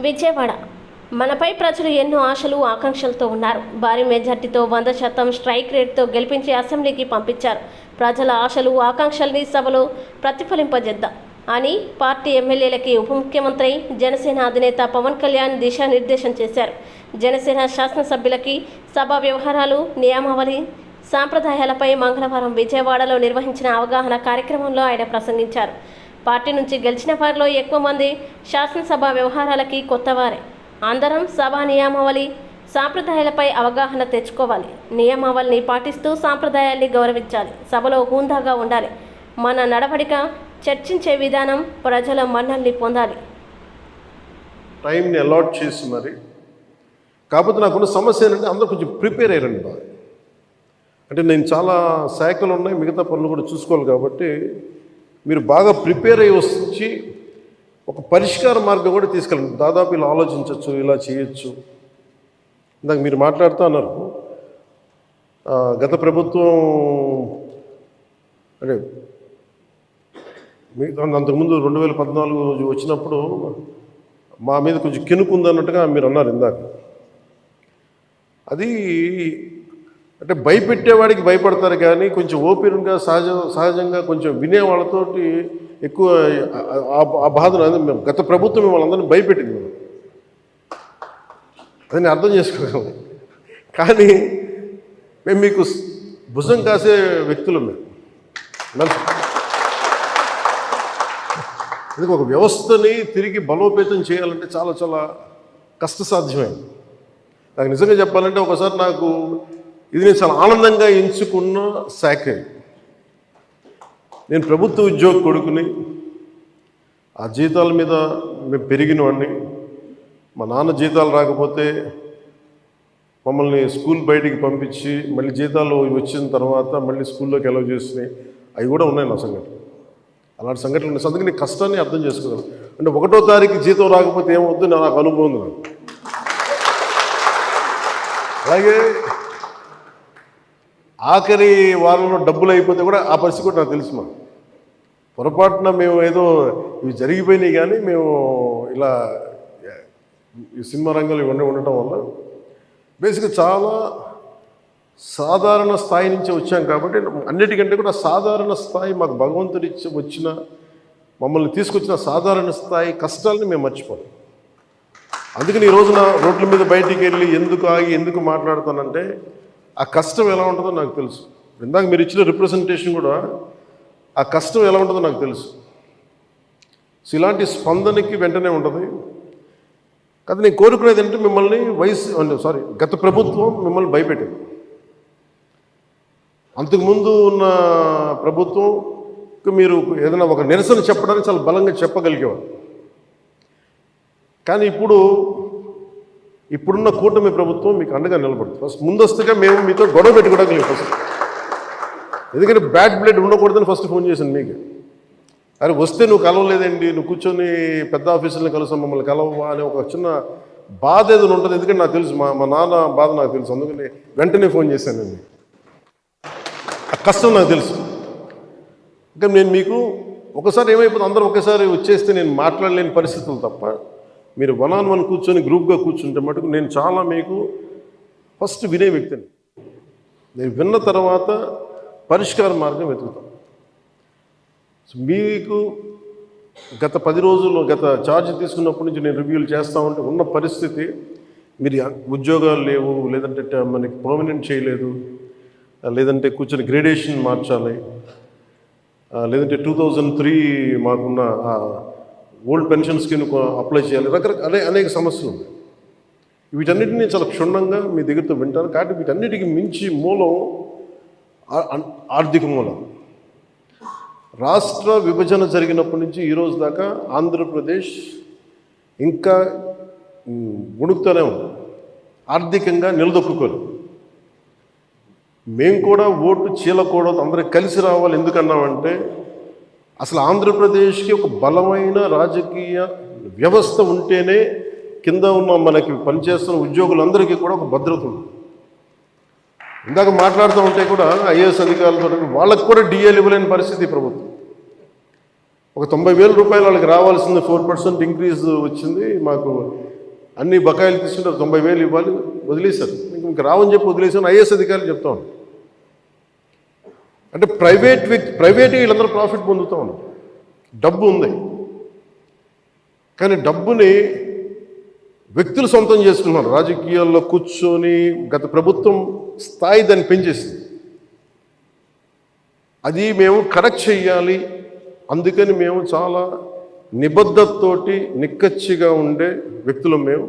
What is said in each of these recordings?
విజయవాడ. మనపై ప్రజలు ఎన్నో ఆశలు ఆకాంక్షలతో ఉన్నారు. భారీ మెజార్టీతో వంద శాతం స్ట్రైక్ రేట్తో గెలిపించి అసెంబ్లీకి పంపించారు. ప్రజల ఆశలు ఆకాంక్షల్ని సభలో ప్రతిఫలింపజేద్దాం. అని పార్టీ ఎమ్మెల్యేలకి ఉప ముఖ్యమంత్రి జనసేన అధినేత పవన్ కళ్యాణ్ దిశానిర్దేశం చేశారు. జనసేన శాసనసభ్యులకి సభా వ్యవహారాలు నియమావళి సాంప్రదాయాలపై మంగళవారం విజయవాడలో నిర్వహించిన అవగాహన కార్యక్రమంలో ఆయన ప్రసంగించారు. పార్టీ నుంచి గెలిచిన వారిలో ఎక్కువ మంది శాసనసభ వ్యవహారాలకి కొత్తవారే. అందరం సభా నియమావళి సాంప్రదాయాలపై అవగాహన తెచ్చుకోవాలి. నియమావళిని పాటిస్తూ సాంప్రదాయాల్ని గౌరవించాలి. సభలో హూందాగా ఉండాలి. మన నడవడిక చర్చించే విధానం ప్రజల మన్నల్ని పొందాలి. టైంని అలాట్ చేసి మరి కాకపోతే నాకున్న సమస్య ఏంటంటే అందరూ కొంచెం ప్రిపేర్ అయ్యారండి బాగా. అంటే నేను చాలా శాఖలు ఉన్నాయి మిగతా పనులు కూడా చూసుకోవాలి కాబట్టి మీరు బాగా ప్రిపేర్ అయ్యి వచ్చి ఒక పరిష్కార మార్గం కూడా తీసుకెళ్ళండి. దాదాపు ఇలా ఆలోచించవచ్చు ఇలా చేయొచ్చు. ఇందాక మీరు మాట్లాడుతూ అన్నారు. గత ప్రభుత్వం అంటే మీ అంతకుముందు రెండు వేల పద్నాలుగు రోజు వచ్చినప్పుడు మా మీద కొంచెం కినుకుంది అన్నట్టుగా మీరు అన్నారు ఇందాక. అది అంటే భయపెట్టేవాడికి భయపడతారు కానీ కొంచెం ఓపెన్గా సహజ సహజంగా కొంచెం వినే వాళ్ళతోటి ఎక్కువ ఆ- బాధను మేము గత ప్రభుత్వం మిమ్మల్ని అందరినీ భయపెట్టింది మేము. అదని అర్థం చేసుకోగలను కానీ మేము మీకు భుజం కాసే వ్యక్తులు మేము. ఇది ఎందుకు ఒక వ్యవస్థని తిరిగి బలోపేతం చేయాలంటే చాలా చాలా కష్టసాధ్యమైంది నాకు నిజంగా చెప్పాలంటే ఒకసారి నాకు ఇది నేను చాలా ఆనందంగా ఎంచుకున్న శాఖ. నేను ప్రభుత్వ ఉద్యోగ కొడుకుని ఆ జీతాల మీద మేము పెరిగిన వాడిని. మా నాన్న జీతాలు రాకపోతే మమ్మల్ని స్కూల్ బయటికి పంపించి మళ్ళీ జీతాలు వచ్చిన తర్వాత మళ్ళీ స్కూల్లోకి ఎలవ్ చేసినాయి. అవి కూడా ఉన్నాయి నా సంఘటన. అలాంటి సంఘటనలు ఉన్నాయి. అందుకే నేను కష్టాన్ని అర్థం చేసుకోగలను అంటే ఒకటో తారీఖు జీతం రాకపోతే ఏమవుద్దు నాకు అనుభవం ఉంది నాకు. అలాగే ఆఖరి వారంలో డబ్బులు అయిపోతే కూడా ఆ పరిస్థితి కూడా నాకు తెలుసు మా పొరపాటున మేము ఏదో ఇవి జరిగిపోయినాయి కానీ మేము ఇలా ఈ సినిమా రంగంలో ఇవన్నీ ఉండటం వల్ల బేసిక్గా చాలా సాధారణ స్థాయి నుంచి వచ్చాం కాబట్టి అన్నిటికంటే కూడా సాధారణ స్థాయి మాకు భగవంతుడి వచ్చిన మమ్మల్ని తీసుకొచ్చిన సాధారణ స్థాయి కష్టాలని మేము మర్చిపోం. అందుకని ఈ రోజున రోడ్ల మీద బయటికి వెళ్ళి ఎందుకు ఆగి ఎందుకు మాట్లాడుతానంటే ఆ కష్టం ఎలా ఉంటుందో నాకు తెలుసు. ఇందాక మీరు ఇచ్చిన రిప్రజెంటేషన్ కూడా ఆ కష్టం ఎలా ఉంటుందో నాకు తెలుసు. సో ఇలాంటి స్పందనకి వెంటనే ఉంటుంది. కదా నేను కోరుకునేది ఏంటంటే మిమ్మల్ని వయసు అంటే సారీ గత ప్రభుత్వం మిమ్మల్ని భయపెట్టింది. అంతకుముందు ఉన్న ప్రభుత్వం మీరు ఏదైనా ఒక నిరసన చెప్పడానికి చాలా బలంగా చెప్పగలిగేవారు. కానీ ఇప్పుడు ఇప్పుడున్న కూటమి ప్రభుత్వం మీకు అండగా నిలబడుతుంది. ఫస్ట్ ముందస్తుగా మేము మీతో గొడవ పెట్టుకోవడానికి ఫస్ట్ ఎందుకంటే బ్యాడ్ బ్లడ్ ఉండకూడదని ఫస్ట్ ఫోన్ చేశాను మీకు. అరే వస్తే నువ్వు కలవలేదండి నువ్వు కూర్చొని పెద్ద ఆఫీసులను కలుసా మమ్మల్ని కలవవా అనే ఒక చిన్న బాధ ఏదైనా ఉంటుంది ఎందుకంటే నాకు తెలుసు మా మా నాన్న బాధ నాకు తెలుసు అందుకని వెంటనే ఫోన్ చేశానండి ఆ కష్టం నాకు తెలుసు. ఇంకా నేను మీకు ఒకసారి ఏమైపోతుంది అందరూ ఒకేసారి వచ్చేస్తే నేను మాట్లాడలేని పరిస్థితులు తప్ప మీరు వన్ ఆన్ వన్ కూర్చొని గ్రూప్గా కూర్చుంటే మటుకు నేను చాలా మీకు ఫస్ట్ వినే వ్యక్తిని. నేను విన్న తర్వాత పరిష్కార మార్గం వెతుకుతాను. సో మీకు గత పది రోజుల్లో గత ఛార్జ్ తీసుకున్నప్పటి నుంచి నేను రివ్యూలు చేస్తా ఉంటే ఉన్న పరిస్థితి మీరు ఉద్యోగాలు లేవు లేదంటే మనకి పర్మనెంట్ చేయలేదు లేదంటే కూర్చొని గ్రేడేషన్ మార్చాలి లేదంటే టూ థౌజండ్ త్రీ మాకున్న ఓల్డ్ పెన్షన్ స్కీమ్ అప్లై చేయాలి. రకరకాల అనే అనేక సమస్యలు ఉన్నాయి. వీటన్నిటిని చాలా క్షుణ్ణంగా మీ దగ్గరతో వింటారు కాబట్టి వీటన్నిటికీ మించి మూలం ఆర్థిక మూలం. రాష్ట్ర విభజన జరిగినప్పటి నుంచి ఈరోజు దాకా ఆంధ్రప్రదేశ్ ఇంకా ఉణుకుతూనే ఉంది. ఆర్థికంగా నిలదొక్కుకోలేదు. మేము కూడా ఓటు చీలకూడదు. అందరికి కలిసి రావాలి. ఎందుకన్నామంటే అసలు ఆంధ్రప్రదేశ్కి ఒక బలమైన రాజకీయ వ్యవస్థ ఉంటేనే కింద ఉన్న మనకి పనిచేస్తున్న ఉద్యోగులందరికీ కూడా ఒక భద్రత ఉంది. ఇందాక మాట్లాడుతూ ఉంటే కూడా ఐఏఎస్ అధికారులతో వాళ్ళకు కూడా డిఏలు ఇవ్వలేని పరిస్థితి ప్రభుత్వం. ఒక తొంభై వేల రూపాయలు వాళ్ళకి రావాల్సింది ఫోర్ పర్సెంట్ ఇంక్రీజ్ వచ్చింది మాకు అన్ని బకాయిలు తీసుకుంటారు తొంభై వేలు ఇవ్వాలి వదిలేశారు. ఇంక రావని చెప్పి వదిలేసాను ఐఏఎస్ అధికారులు చెప్తా ఉన్నాను అంటే ప్రైవేట్ వ్యక్తి ప్రైవేట్గా వీళ్ళందరూ ప్రాఫిట్ పొందుతూ ఉన్నారు. డబ్బు ఉంది. కానీ డబ్బుని వ్యక్తులు సొంతం చేసుకున్నారు రాజకీయాల్లో కూర్చొని గత ప్రభుత్వం స్థాయి దాన్ని పెంచేసింది. అది మేము కరెక్ట్ చెయ్యాలి. అందుకని మేము చాలా నిబద్ధతతోటి నిక్కచ్చిగా ఉండే వ్యక్తులు మేము.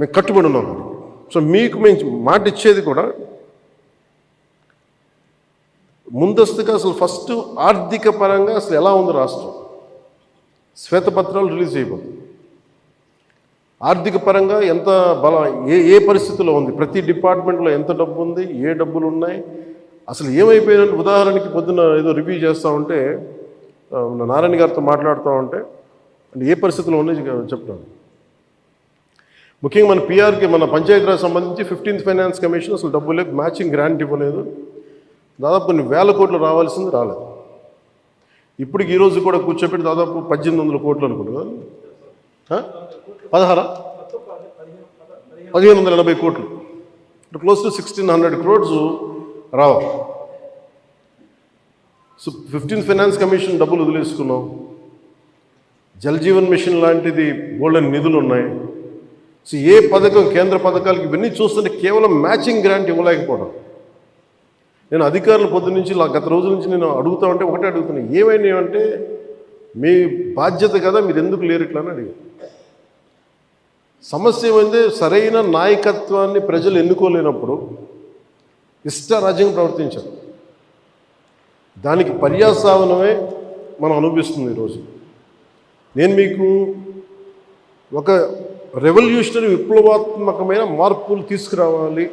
మేము కట్టుబడి ఉన్నాం. సో మీకు మేము మాట ఇచ్చేది కూడా ముందస్తుగా అసలు ఫస్ట్ ఆర్థిక పరంగా అసలు ఎలా ఉంది రాష్ట్రం? శ్వేతపత్రాలు రిలీజ్ చేయబోతుంది ఆర్థిక పరంగా ఎంత బలం ఏ ఏ పరిస్థితిలో ఉంది? ప్రతి డిపార్ట్మెంట్లో ఎంత డబ్బు ఉంది ఏ డబ్బులు ఉన్నాయి అసలు ఏమైపోయినట్టు ఉదాహరణకి పొద్దున ఏదో రివ్యూ చేస్తూ ఉంటే నారాయణ గారితో మాట్లాడుతూ ఉంటే అంటే ఏ పరిస్థితిలో ఉన్నాయి చెప్తాను. ముఖ్యంగా మన పిఆర్కి మన పంచాయతీరాజ్ సంబంధించి ఫిఫ్టీన్త్ ఫైనాన్స్ కమిషన్ అసలు డబ్బు లేదు మ్యాచింగ్ గ్రాంట్ ఇవ్వలేదు. దాదాపు కొన్ని వేల కోట్లు రావాల్సింది రాలేదు. ఇప్పటికి ఈరోజు కూడా కూర్చోబెట్టి దాదాపు పద్దెనిమిది వందల కోట్లు అనుకుంటున్నా పదహారా? పదిహేను వందల ఎనభై కోట్లు. Close to sixteen hundred crores రావాలి సో ఫిఫ్టీన్ ఫైనాన్స్ కమిషన్ డబ్బులు వదిలేసుకున్నాం. జలజీవన్ మిషన్ లాంటిది గోల్డెన్ నిధులు ఉన్నాయి. సో ఏ పథకం కేంద్ర పథకాలకి ఇవన్నీ చూస్తుంటే కేవలం మ్యాచింగ్ గ్రాంట్ ఇవ్వలేకపోవడం. నేను అధికారులు పొద్దు నుంచి గత రోజుల నుంచి నేను అడుగుతా ఉంటే ఒకటే అడుగుతున్నాను ఏమైనాయంటే మీ బాధ్యత కదా మీరు ఎందుకు లేరు ఇట్లా అని అడిగాను సమస్య ఏమైంది సరైన నాయకత్వాన్ని ప్రజలు ఎన్నుకోలేనప్పుడు ఇష్టారాజ్యంగా ప్రవర్తించారు. దానికి పర్యాసావనమే మనం అనుభవిస్తుంది ఈరోజు నేను మీకు ఒక రెవల్యూషనరీ విప్లవాత్మకమైన మార్పులు తీసుకురావాలి